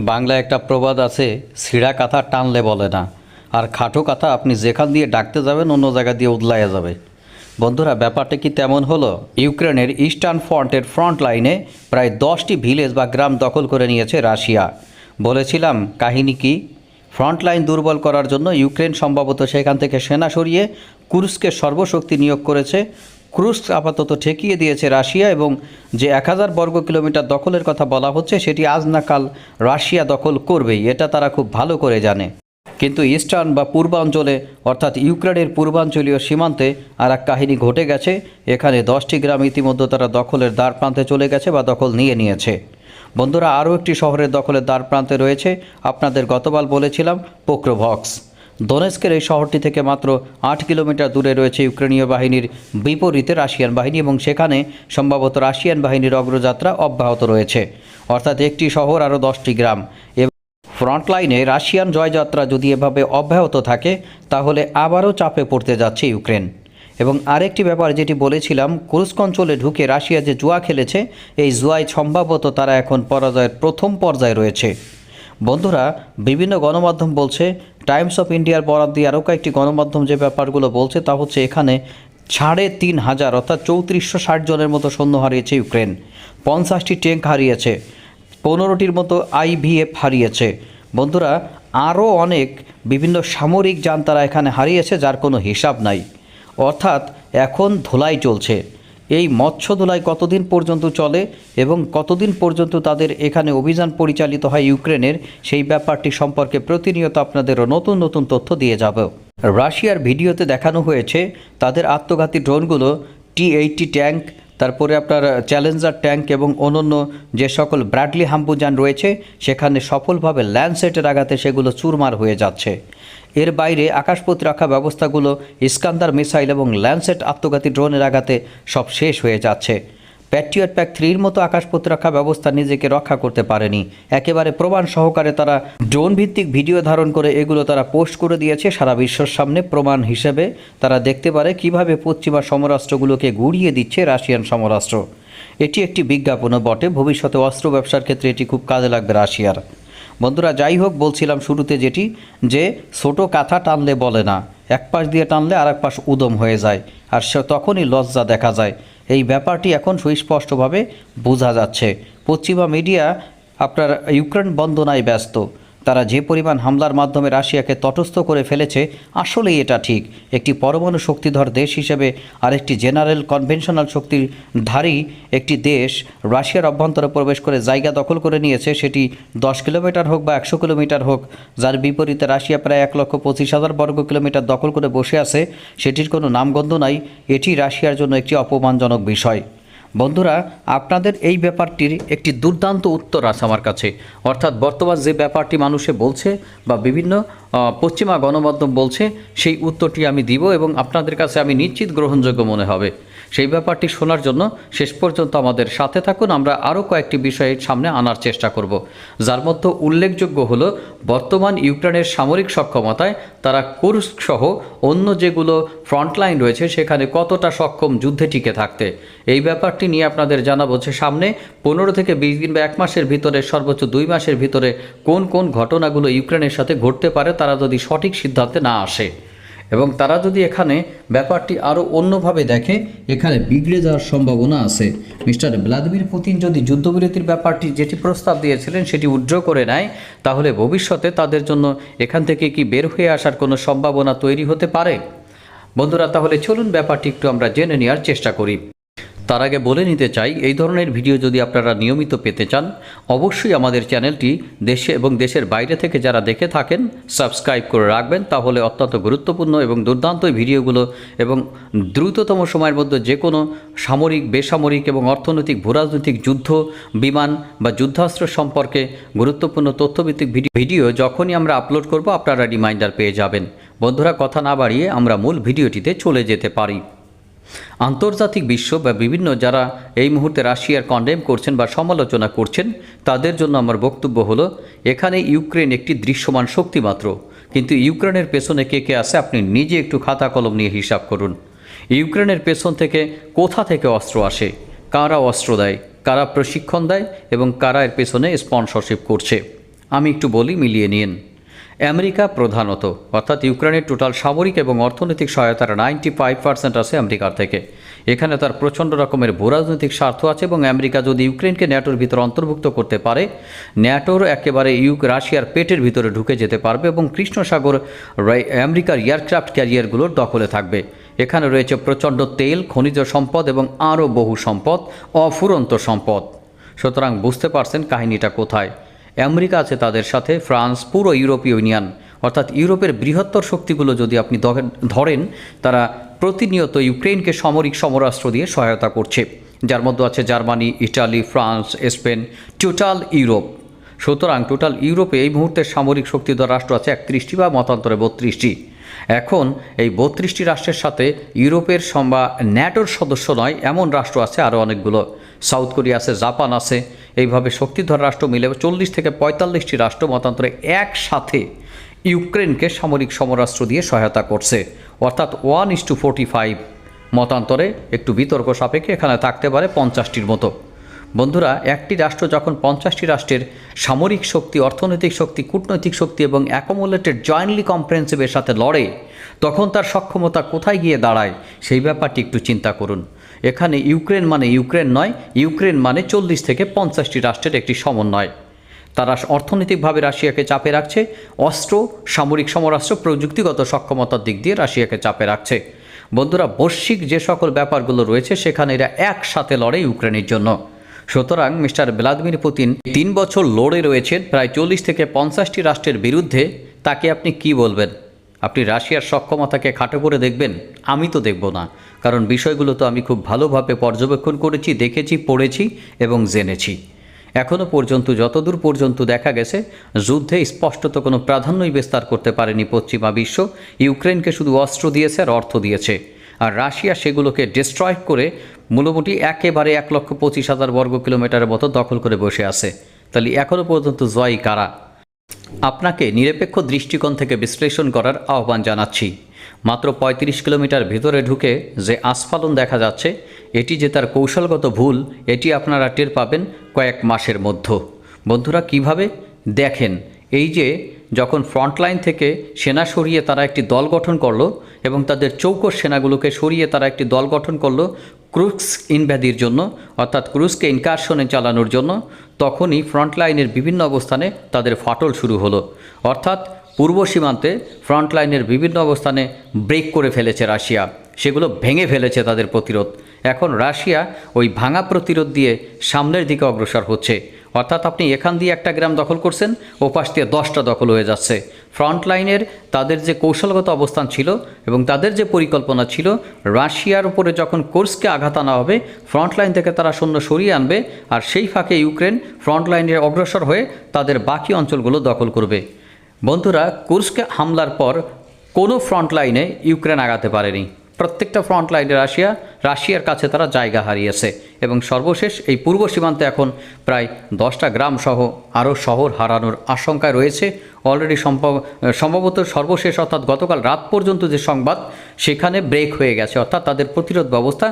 বাংলা একটা প্রবাদ আছে ছিঁড়া কাঁথা টানলে বলে না। আর খাটো কাঁথা আপনি যেখান দিয়ে ডাকতে যাবেন, অন্য জায়গা দিয়ে উদলাইয়া যাবে। বন্ধুরা, ব্যাপারটা কি তেমন হলো? ইউক্রেনের ইস্টার্ন ফ্রন্টের ফ্রন্ট লাইনে প্রায় দশটি ভিলেজ বা গ্রাম দখল করে নিয়েছে রাশিয়া। বলেছিলাম, কাহিনী কি? ফ্রন্ট লাইন দুর্বল করার জন্য ইউক্রেন সম্ভবত সেখান থেকে সেনা সরিয়ে কুরস্কে সর্বশক্তি নিয়োগ করেছে। ক্রুস্ক আপাতত ঠেকিয়ে দিয়েছে রাশিয়া এবং যে এক হাজার বর্গ কিলোমিটার দখলের কথা বলা হচ্ছে, সেটি আজ না কাল রাশিয়া দখল করবেই, এটা তারা খুব ভালো করে জানে। কিন্তু ইস্টার্ন বা পূর্বাঞ্চলে, অর্থাৎ ইউক্রেনের পূর্বাঞ্চলীয় সীমান্তে আর এক কাহিনী ঘটে গেছে, এখানে দশটি গ্রাম ইতিমধ্যে তারা দখলের দ্বার প্রান্তে চলে গেছে বা দখল নিয়ে নিয়েছে। বন্ধুরা, আরও একটি শহরের দখলের দ্বার প্রান্তে রয়েছে, আপনাদের গতকাল বলেছিলাম, পোক্রোভক্স। দোনেস্কের এই শহরটি থেকে মাত্র আট কিলোমিটার দূরে রয়েছে ইউক্রেনীয় বাহিনীর বিপরীতে রাশিয়ান বাহিনী এবং সেখানে সম্ভবত রাশিয়ান বাহিনীর অগ্রযাত্রা অব্যাহত রয়েছে। অর্থাৎ একটি শহর আরও দশটি গ্রাম। এবং ফ্রন্ট লাইনে রাশিয়ান জয়যাত্রা যদি এভাবে অব্যাহত থাকে, তাহলে আবারও চাপে পড়তে যাচ্ছে ইউক্রেন। এবং আরেকটি ব্যাপার যেটি বলেছিলাম, কুরস্ক অঞ্চলে ঢুকে রাশিয়া যে জুয়া খেলেছে, এই জুয়ায় সম্ভবত তারা এখন পরাজয়ের প্রথম পর্যায়ে রয়েছে। বন্ধুরা, বিভিন্ন গণমাধ্যম বলছে টাইমস অফ ইন্ডিয়ার বরাদ দিয়ে আরও কয়েকটি গণমাধ্যম যে ব্যাপারগুলো বলছে তা হচ্ছে এখানে সাড়ে তিন হাজার, অর্থাৎ চৌত্রিশশো ষাট জনের মতো সৈন্য হারিয়েছে ইউক্রেন। পঞ্চাশটি ট্যাঙ্ক হারিয়েছে, পনেরোটির মতো আইভিএফ হারিয়েছে। বন্ধুরা, আরও অনেক বিভিন্ন সামরিক যান তারা এখানে হারিয়েছে, যার কোনো হিসাব নাই। অর্থাৎ এখন ধুলাই চলছে। এই মৎস্য ধুলাই কতদিন পর্যন্ত চলে এবং কতদিন পর্যন্ত তাদের এখানে অভিযান পরিচালিত হয় ইউক্রেনের, সেই ব্যাপারটি সম্পর্কে প্রতিনিয়ত আপনাদেরও নতুন নতুন তথ্য দিয়ে যাব। রাশিয়ার ভিডিওতে দেখানো হয়েছে, তাদের আত্মঘাতী ড্রোনগুলো টি এইটটি ট্যাঙ্ক, তারপরে আপনার চ্যালেঞ্জার ট্যাঙ্ক এবং অন্যান্য যে সকল ব্র্যাডলি হাম্বুযান রয়েছে, সেখানে সফলভাবে ল্যান্ডসেটের আঘাতে সেগুলো চুরমার হয়ে যাচ্ছে। এর বাইরে আকাশ প্রতিরক্ষা ব্যবস্থাগুলো ইস্কান্দার মিসাইল এবং ল্যান্ডসেট আত্মঘাতী ড্রোনের আঘাতে সব শেষ হয়ে যাচ্ছে। প্যাট্রিয়ট প্যাক থ্রির মতো আকাশ প্রতিরক্ষা ব্যবস্থা নিজেকে রক্ষা করতে পারেনি। একেবারে প্রমাণ সহকারে তারা ড্রোন ভিত্তিক ভিডিও ধারণ করে এগুলো তারা পোস্ট করে দিয়েছে সারা বিশ্বের সামনে। প্রমাণ হিসেবে তারা দেখতে পারে কীভাবে পশ্চিমা সমরাষ্ট্রগুলোকে গুড়িয়ে দিচ্ছে রাশিয়ান সমরাষ্ট্র। এটি একটি বিজ্ঞাপনও বটে। ভবিষ্যতে অস্ত্র ব্যবসার ক্ষেত্রে এটি খুব কাজে লাগবে রাশিয়ার। বন্ধুরা, যাই হোক, বলছিলাম শুরুতে যেটি, যে ছোটো কাঁথা টানলে বলে না, এক পাশ দিয়ে টানলে আর এক পাশ উদম হয়ে যায়, আর সে তখনই লজ্জা দেখা যায়। এই ব্যাপারটি এখন সুস্পষ্টভাবে বোঝা যাচ্ছে। পশ্চিমা মিডিয়া আপনার ইউক্রেন বন্দনায় ব্যস্ত। তারা যে পরিমাণ হামলার মাধ্যমে রাশিয়াকে তটস্থ করে ফেলেছে, আসলেই এটা ঠিক। একটি পরমাণু শক্তিধর দেশ হিসেবে আরেকটি জেনারেল কনভেনশনাল শক্তির ধারী একটি দেশ রাশিয়ার অভ্যন্তরে প্রবেশ করে জায়গা দখল করে নিয়েছে, সেটি দশ কিলোমিটার হোক বা একশো কিলোমিটার হোক, যার বিপরীতে রাশিয়া প্রায় এক লক্ষ পঁচিশ হাজার বর্গ কিলোমিটার দখল করে বসে আছে, সেটির কোনো নামগন্ধ নাই। এটি রাশিয়ার জন্য একটি অপমানজনক বিষয়। বন্ধুরা, আপনাদের এই ব্যাপারটির একটি দুর্দান্ত উত্তর আছে আমার কাছে। অর্থাৎ বর্তমান যে ব্যাপারটি মানুষে বলছে বা বিভিন্ন পশ্চিমা গণমাধ্যম বলছে, সেই উত্তরটি আমি দিব এবং আপনাদের কাছে আমি নিশ্চিত গ্রহণযোগ্য মনে হবে। সেই ব্যাপারটি শোনার জন্য শেষ পর্যন্ত আমাদের সাথে থাকুন। আমরা আরও কয়েকটি বিষয়ের সামনে আনার চেষ্টা করব। যার মধ্যে উল্লেখযোগ্য হল, বর্তমান ইউক্রেনের সামরিক সক্ষমতায় তারা কুর্স্ক সহ অন্য যেগুলো ফ্রন্টলাইন রয়েছে, সেখানে কতটা সক্ষম যুদ্ধে টিকে থাকতে। এই ব্যাপারটি নিয়ে আপনাদের জানাব যে সামনে পনেরো থেকে বিশ দিন বা এক মাসের ভিতরে, সর্বোচ্চ দুই মাসের ভিতরে কোন কোন ঘটনাগুলো ইউক্রেনের সাথে ঘটতে পারে, তারা যদি সঠিক সিদ্ধান্তে না আসে। এবং তারা যদি এখানে ব্যাপারটি আরও অন্যভাবে দেখে, এখানে বিগড়ে যাওয়ার সম্ভাবনা আছে। মিস্টার ভ্লাদিমির পুতিন যদি যুদ্ধবিরতির ব্যাপারটি যেটি প্রস্তাব দিয়েছিলেন সেটি উড্র করে নেয়, তাহলে ভবিষ্যতে তাদের জন্য এখান থেকে কি বের হয়ে আসার কোনো সম্ভাবনা তৈরি হতে পারে? বন্ধুরা, তাহলে চলুন ব্যাপারটি একটু আমরা জেনে নেওয়ার চেষ্টা করি। তার আগে বলে নিতে চাই, এই ধরনের ভিডিও যদি আপনারা নিয়মিত পেতে চান, অবশ্যই আমাদের চ্যানেলটি দেশে এবং দেশের বাইরে থেকে যারা দেখে থাকেন, সাবস্ক্রাইব করে রাখবেন, তাহলে অত্যন্ত গুরুত্বপূর্ণ এবং দুর্দান্ত ভিডিওগুলো এবং দ্রুততম সময়ের মধ্যে যে কোনো সামরিক, বেসামরিক এবং অর্থনৈতিক, ভূরাজনৈতিক যুদ্ধ, বিমান বা যুদ্ধাস্ত্র সম্পর্কে গুরুত্বপূর্ণ তথ্যভিত্তিক ভিডিও যখনই আমরা আপলোড করব, আপনারা রিমাইন্ডার পেয়ে যাবেন। বন্ধুরা, কথা না বাড়িয়ে আমরা মূল ভিডিওটিতে চলে যেতে পারি। আন্তর্জাতিক বিশ্ব বা বিভিন্ন যারা এই মুহূর্তে রাশিয়ার কন্ডেম করছেন বা সমালোচনা করছেন, তাদের জন্য আমার বক্তব্য হলো, এখানে ইউক্রেন একটি দৃশ্যমান শক্তি মাত্র। কিন্তু ইউক্রেনের পেছনে কে কে আছে আপনি নিজে একটু খাতা কলম নিয়ে হিসাব করুন। ইউক্রেনের পেছন থেকে কোথা থেকে অস্ত্র আসে? কারা অস্ত্র দেয়? কারা প্রশিক্ষণ দেয়? এবং কারা এর পেছনে স্পন্সরশিপ করছে? আমি একটু বলি, মিলিয়ে নিন আমেরিকা প্রধানত, অর্থাৎ ইউক্রেনের টোটাল সামরিক এবং অর্থনৈতিক সহায়তার নাইনটি ফাইভ পার্সেন্ট আসে আমেরিকার থেকে। এখানে তার প্রচণ্ড রকমের ভূরাজনৈতিক স্বার্থ আছে এবং আমেরিকা যদি ইউক্রেনকে ন্যাটোর ভিতরে অন্তর্ভুক্ত করতে পারে, ন্যাটোর একেবারে ইউক, রাশিয়ার পেটের ভিতরে ঢুকে যেতে পারবে এবং কৃষ্ণসাগর আমেরিকার এয়ারক্রাফট ক্যারিয়ারগুলোর দখলে থাকবে। এখানে রয়েছে প্রচণ্ড তেল, খনিজ সম্পদ এবং আরও বহু সম্পদ, অফুরন্ত সম্পদ। সুতরাং বুঝতে পারছেন কাহিনীটা কোথায়। আমেরিকা আছে তাদের সাথে, ফ্রান্স, পুরো ইউরোপীয় ইউনিয়ন। অর্থাৎ ইউরোপের বৃহত্তর শক্তিগুলো যদি আপনি ধরেন- তারা প্রতিনিয়ত ইউক্রেনকে সামরিক সমরাস্ত্র দিয়ে সহায়তা করছে। যার মধ্যে আছে Germany, Italy, France, Spain, total Europe. সুতরাং টোটাল ইউরোপে এই মুহূর্তে সামরিক শক্তিধর রাষ্ট্র আছে একত্রিশটি বা মতান্তরে বত্রিশটি। এখন এই বত্রিশটি রাষ্ট্রের সাথে ইউরোপের সম- বা ন্যাটোর সদস্য নয়, এমন রাষ্ট্র আছে আরও অনেকগুলো। সাউথ কোরিয়া আছে, জাপান আছে। এইভাবে শক্তিধর রাষ্ট্র মিলে চল্লিশ থেকে পঁয়তাল্লিশটি রাষ্ট্র মতান্তরে একসাথে ইউক্রেনকে সামরিক সমরাস্ত্র দিয়ে সহায়তা করছে। অর্থাৎ one is to forty five মতান্তরে একটু বিতর্ক সাপেক্ষে এখানে থাকতে পারে পঞ্চাশটির মতো। বন্ধুরা, একটি রাষ্ট্র যখন পঞ্চাশটি রাষ্ট্রের সামরিক শক্তি, অর্থনৈতিক শক্তি, কূটনৈতিক শক্তি এবং অ্যাকোমোলেটেড জয়েন্টলি কম্প্রেহেন্সিভের সাথে লড়ে, তখন তার সক্ষমতা কোথায় গিয়ে দাঁড়ায়, সেই ব্যাপারটি একটু চিন্তা করুন। এখানে ইউক্রেন মানে ইউক্রেন নয়, ইউক্রেন মানে চল্লিশ থেকে পঞ্চাশটি রাষ্ট্রের একটি সমন্বয়। তারা অর্থনৈতিকভাবে রাশিয়াকে চাপে রাখছে, অস্ত্র, সামরিক সমরাস্ত্র, প্রযুক্তিগত সক্ষমতার দিক দিয়ে রাশিয়াকে চাপে রাখছে। বন্ধুরা, বৈশ্বিক যে সকল ব্যাপারগুলো রয়েছে, সেখানে এরা একসাথে লড়ে ইউক্রেনের জন্য। সুতরাং মিস্টার ভ্লাদিমির পুতিন, তিন বছর লড়ে রয়েছেন, প্রায় চল্লিশ থেকে পঞ্চাশটি রাষ্ট্রের বিরুদ্ধে, তাকে আপনি কি বলবেন? আপনি রাশিয়ার সক্ষমতাকে খাটো করে দেখবেন, আমি তো দেখব না। কারণ বিষয়গুলো তো আমি খুব ভালোভাবে পর্যবেক্ষণ করেছি, দেখেছি, পড়েছি এবং জেনেছি। এখনও পর্যন্ত, যতদূর পর্যন্ত দেখা গেছে, যুদ্ধে স্পষ্টত কোনো প্রাধান্যই বিস্তার করতে পারেনি পশ্চিমা বিশ্ব। ইউক্রেনকে শুধু অস্ত্র দিয়েছে আর অর্থ দিয়েছে। আর রাশিয়া সেগুলোকে ডিস্ট্রয় করে মোটামুটি একেবারে এক লক্ষ পঁচিশ হাজার বর্গ কিলোমিটারের মতো দখল করে বসে আছে। তাহলে এখনও পর্যন্ত জয় কারা? আপনাকে নিরপেক্ষ দৃষ্টিকোণ থেকে বিশ্লেষণ করার আহ্বান জানাচ্ছি। মাত্র ৩৫ কিলোমিটার ভেতরে ঢুকে যে আস্ফালন দেখা যাচ্ছে, এটি যে তার কৌশলগত ভুল, এটি আপনারা টের পাবেন কয়েক মাসের মধ্য। বন্ধুরা, কীভাবে? দেখেন, এই যে যখন ফ্রন্টলাইন থেকে সেনা সরিয়ে তারা একটি দল গঠন করল এবং তাদের চৌকস সেনাগুলোকে সরিয়ে তারা একটি দল গঠন করল ক্রুক্স ইনভ্যাদির জন্য, অর্থাৎ ক্রুজকে ইনকারশনে চালানোর জন্য, তখনই ফ্রন্টলাইনের বিভিন্ন অবস্থানে তাদের ফাটল শুরু হলো। অর্থাৎ পূর্ব সীমান্তে ফ্রন্টলাইনের বিভিন্ন অবস্থানে ব্রেক করে ফেলেছে রাশিয়া। সেগুলো ভেঙে ফেলেছে তাদের প্রতিরোধ। এখন রাশিয়া ওই ভাঙা প্রতিরোধ দিয়ে সামনের দিকে অগ্রসর হচ্ছে। অর্থাৎ আপনি এখান দিয়ে একটা গ্রাম দখল করছেন, ওপাশ দিয়ে দশটা দখল হয়ে যাচ্ছে। ফ্রন্ট লাইনের তাদের যে কৌশলগত অবস্থান ছিল এবং তাদের যে পরিকল্পনা ছিল, রাশিয়ার উপরে যখন কোর্সকে আঘাত আনা হবে, ফ্রন্ট লাইন থেকে তারা সৈন্য সরিয়ে আনবে আর সেই ফাঁকে ইউক্রেন ফ্রন্ট লাইনের অগ্রসর হয়ে তাদের বাকি অঞ্চলগুলো দখল করবে। বন্ধুরা, কুর্সকে হামলার পর কোনো ফ্রন্ট লাইনে ইউক্রেন আগাতে পারেনি। প্রত্যেকটা ফ্রন্ট লাইনে রাশিয়া রাশিয়ার কাছে তারা জায়গা হারিয়েছে এবং সর্বশেষ এই পূর্ব সীমান্তে এখন প্রায় দশটা গ্রাম সহ আরও শহর হারানোর আশঙ্কায় রয়েছে। অলরেডি সম্ভব, সম্ভবত সর্বশেষ অর্থাৎ গতকাল রাত পর্যন্ত যে সংবাদ, সেখানে ব্রেক হয়ে গেছে, অর্থাৎ তাদের প্রতিরোধ ব্যবস্থা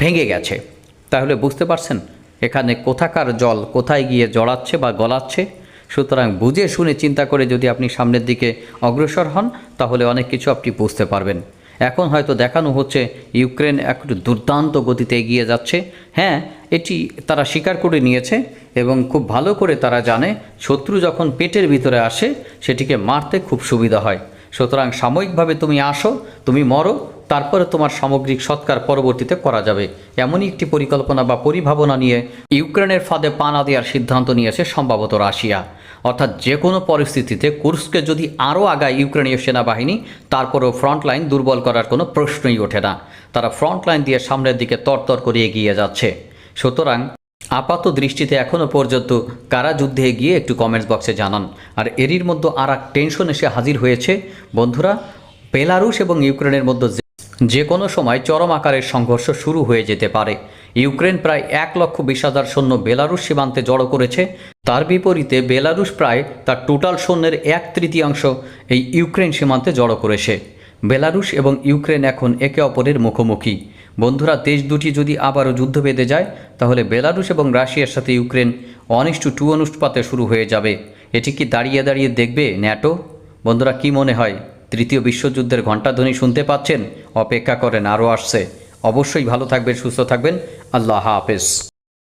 ভেঙে গেছে। তাহলে বুঝতে পারছেন এখানে কোথাকার জল কোথায় গিয়ে জড়াচ্ছে বা গলাচ্ছে? সুতরাং বুঝে শুনে চিন্তা করে যদি আপনি সামনের দিকে অগ্রসর হন, তাহলে অনেক কিছু আপনি বুঝতে পারবেন। এখন হয়তো দেখানো হচ্ছে ইউক্রেন একটু দুর্দান্ত গতিতে এগিয়ে যাচ্ছে। হ্যাঁ এটি তারা স্বীকার করে নিয়েছে এবং খুব ভালো করে তারা জানে শত্রু যখন পেটের ভিতরে আসে, সেটিকে মারতে খুব সুবিধা হয়। সুতরাং সাময়িকভাবে তুমি আসো, তুমি মরো তারপরে তোমার সামগ্রিক সৎকার পরবর্তীতে করা যাবে। এমনই একটি পরিকল্পনা বা পরিভাবনা নিয়ে ইউক্রেনের ফাঁদে পানা দেওয়ার সিদ্ধান্ত নিয়েছে সম্ভবত রাশিয়া। অর্থাৎ যে কোনো পরিস্থিতিতে কুর্সকে যদি আরও আগায় ইউক্রেনীয় সেনাবাহিনী, তারপরেও ফ্রন্ট লাইন দুর্বল করার কোনো প্রশ্নই ওঠে না। তারা ফ্রন্ট লাইন দিয়ে সামনের দিকে তরতর করে এগিয়ে যাচ্ছে। সুতরাং আপাত দৃষ্টিতে এখনও পর্যন্ত কারা যুদ্ধে গিয়ে একটু কমেন্টস বক্সে জানান। আর এরই মধ্যে আর এক টেনশন এসে হাজির হয়েছে। বন্ধুরা, বেলারুশ এবং ইউক্রেনের মধ্যে যে কোনো সময় চরম আকারের সংঘর্ষ শুরু হয়ে যেতে পারে। ইউক্রেন প্রায় এক লক্ষ বিশ হাজার সৈন্য বেলারুশ সীমান্তে জড়ো করেছে। তার বিপরীতে বেলারুশ প্রায় তার টোটাল সৈন্যের এক তৃতীয়াংশ এই ইউক্রেন সীমান্তে জড়ো করেছে। বেলারুশ এবং ইউক্রেন এখন একে অপরের মুখোমুখি। বন্ধুরা, দেশ দুটি যদি আবারও যুদ্ধ বেঁধে যায়, তাহলে বেলারুশ এবং রাশিয়ার সাথে ইউক্রেন অনিষ্ট টু অনুষ্পাতে শুরু হয়ে যাবে। এটি কি দাঁড়িয়ে দাঁড়িয়ে দেখবে ন্যাটো? বন্ধুরা, কি মনে হয়? তৃতীয় বিশ্বযুদ্ধের ঘণ্টাধ্বনি শুনতে পাচ্ছেন? অপেক্ষা করেন, আরও আসছে। অবশ্যই ভালো থাকবেন, সুস্থ থাকবেন। আল্লাহ হাফেজ।